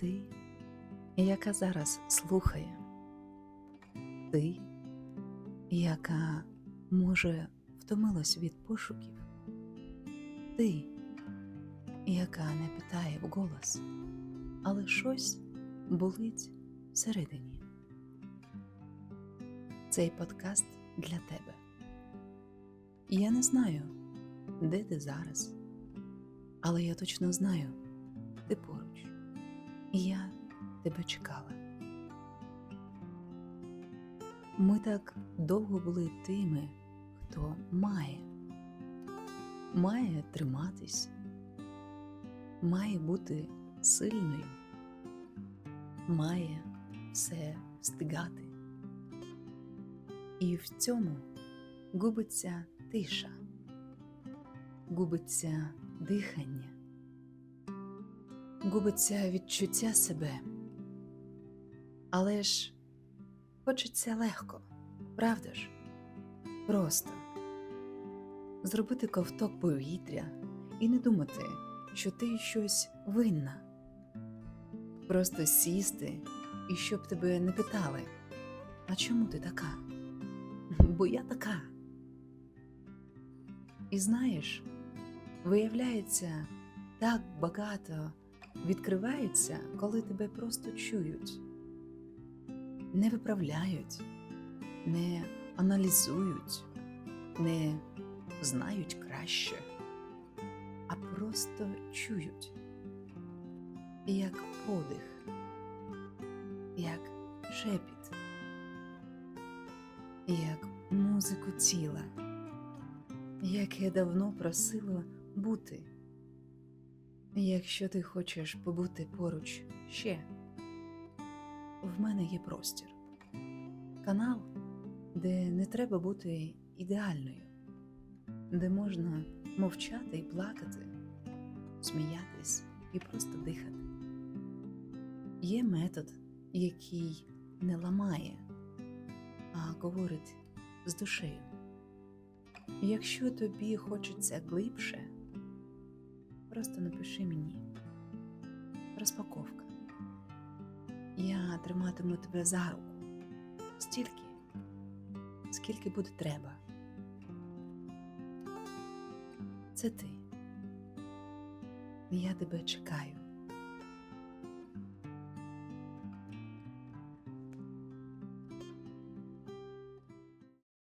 Ти, яка зараз слухає, ти, яка може втомилась від пошуків, ти, яка не питає вголос, але щось болить всередині. Цей подкаст для тебе. Я не знаю, де ти зараз, але я точно знаю, ти поруч, і я тебе чекала. Ми так довго були тими, хто має, має триматись, має бути сильною, має все встигати. І в цьому губиться тиша, губиться дихання, губиться відчуття себе. Але ж хочеться легко, правда ж? Просто зробити ковток повітря і не думати, що ти щось винна. Просто сісти і щоб тебе не питали, а чому ти така? Бо я така. І знаєш, виявляється, так багато відкривається, коли тебе просто чують, не виправляють, не аналізують, не знають краще, а просто чують, як подих, як шепіт, як музику тіла, яке давно просило бути. Якщо ти хочеш побути поруч ще, в мене є простір. Канал, де не треба бути ідеальною, де можна мовчати і плакати, сміятись і просто дихати. Є метод, який не ламає, а говорить з душею. Якщо тобі хочеться глибше, просто напиши мені. Розпаковка. Я триматиму тебе за руку стільки, скільки буде треба. Це ти. Я тебе чекаю.